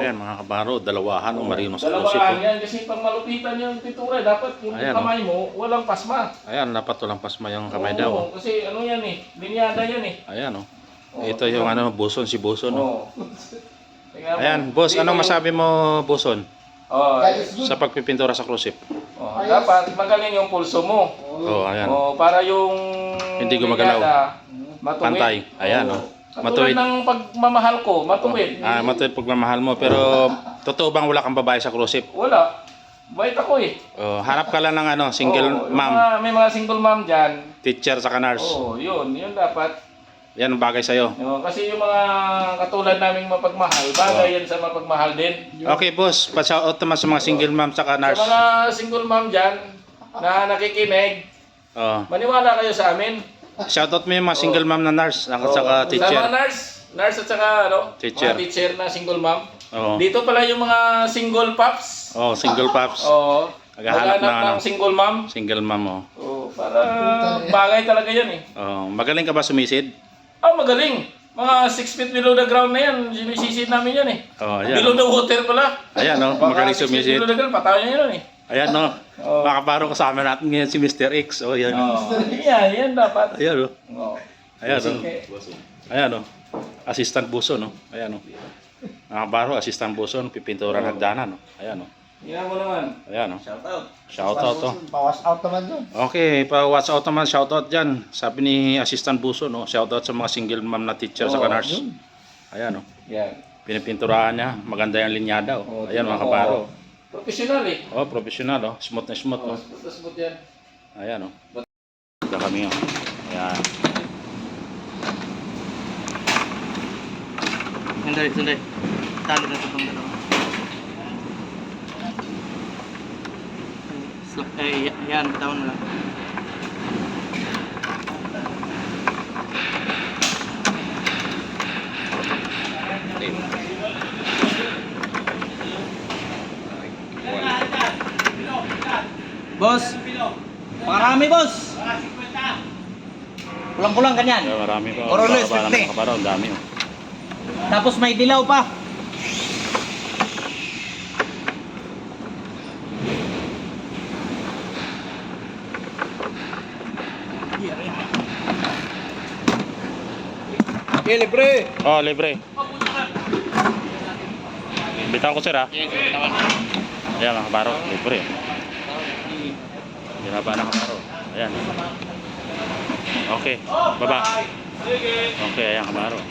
Ayan mga kabaro, dalawahan o marino sa close Dalawahan po. yan kasi pag malupitan yung pintura, dapat yung Ayan, kamay mo, walang pasma. Ayan, dapat walang pasma yung kamay Oo, daw. oh. Kasi ano yan eh, linyada yan eh. Ayan oh. Oo. Ito yung ano, buson, si buson. Oh. Oo. Tingnan mo. Ayan, boss, Dito anong masabi mo, buson, Oo, That is good. sa pagpipintura sa cruise oo, dapat magaling yung pulso mo. Oh, ayan. Oo, para yung Hindi gumagalaw. linyada, matuwid. Pantay. Ayan, Oo. oh. Katulad Matuwid. ng pagmamahal ko, matuwid. Ah, matuwid pagmamahal mo. Pero, totoo bang wala kang babae sa cruise ship? Wala. Bait ako eh. Oh, hanap ka lang ng ano, single Oo, yung mom, mga- may mga single mom dyan. teacher sa nurse. Oo, yun. Yun dapat. Yan ang bagay sa'yo. No, kasi yung mga katulad naming mapagmahal, bagay yan sa mapagmahal din. Okay, boss. Pa-shoutout naman sa mga single mom sa Sa nurse. mga single mom dyan na nakikinig, Oh. maniwala kayo sa amin. Shoutout mo yung mga single mom na nurse at Oo. saka Sa mga teacher. nurse, nurse at saka ano, Teacher. mga teacher na single mom. Oo. Dito pala yung mga single pops. Oh, single pops. Oo. Naghahanap Maghanap ng ano. ng single mom. Single mom oh. Oo, para bagay talaga yan eh. Oh, magaling ka ba sumisid? Ah, magaling. Mga 6 feet below the ground na yan. Sinisisid namin yan eh. Oh, Below ayan. the water pala. Ayan oh, magaling Mga 6 feet sumisid. below the ground, patayan niya yun eh. Ayan oh. Oo. Makaparo kasama natin ngayon si Mr. X. Oh, ayan. Oo. Yan, yan dapat. Ayan oh. Oo. Ayan oh. Sige. Ayan oh. Assistant buso no. Ayan oh. Nakaparo, assistant buso, pipintura ng hagdanan oh. Ayan oh. Tingnan mo naman. Ayan oh. Shout out. Shoutout oh. Bawas out naman yun. Okay, pa-watch out naman, shoutout dyan. Sabi ni Assistant Buso, no? shoutout sa mga single mom na teacher sa Oo, nurse. yun. Ayan, no? Yan. pinipinturahan niya. Maganda yung linyada. Oh. Oo, Ayan, mga tingnan mo. Professional eh. Oh, professional. Oh. Smooth na smooth. Oo, Oh. smooth smooth yan. Ayan, oh. Ito kami, oh. Ayan. Sandali, sandali. Tali na ito itong dalawa. Sla- Eh, down mo lang. Boss! Marami, boss! Pulang-pulang ganyan. Ayan, marami pa. Or less, Baba ng 50. mga kabaro. Ang dami, oh. Tapos may dilaw pa. Okay, libre. Oh, libre. Bitaw ko, sir, ha? Ayan, mga kabaro. Libre. Binaba ng kabaro. Ayan. Okay. Baba. Okay, ayan, kabaro.